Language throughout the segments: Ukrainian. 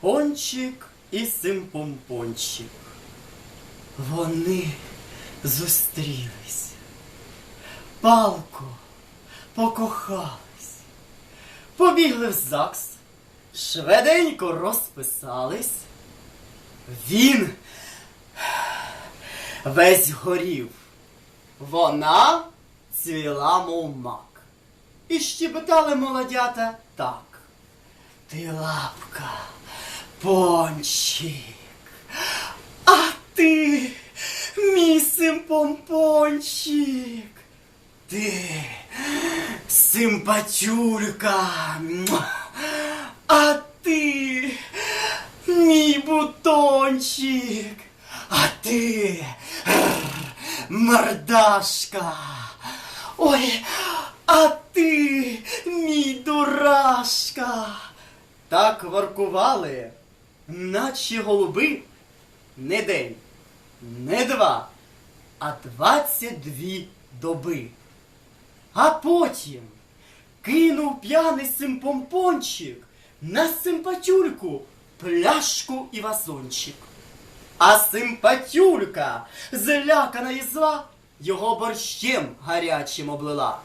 Пончик і симпомпончик. Вони зустрілись. Палко покохались. Побігли в ЗАГС, швиденько розписались. Він весь горів. Вона цвіла, мов мак. І щебетали молодята так. Ти лапка, пончик, а ти, мій симпомпончик, ти симпатюлька, а ти, мій бутончик, а ти мордашка. Ой, а ти, мій дурашка. Так воркували, наче голуби, не день, не два, а двадцять дві доби. А потім кинув п'яний симпомпончик на симпатюльку пляшку і вазончик. А симпатюлька, злякана і зла, його борщем гарячим облила.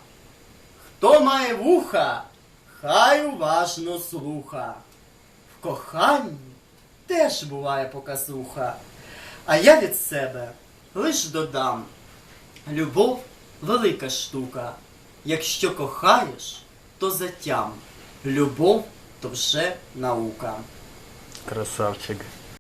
Хто має вуха, хай уважно слуха. В коханні теж буває показуха. А я від себе лиш додам. Любов велика штука. Якщо кохаєш, то затям. Любов то вже наука. Красавчик.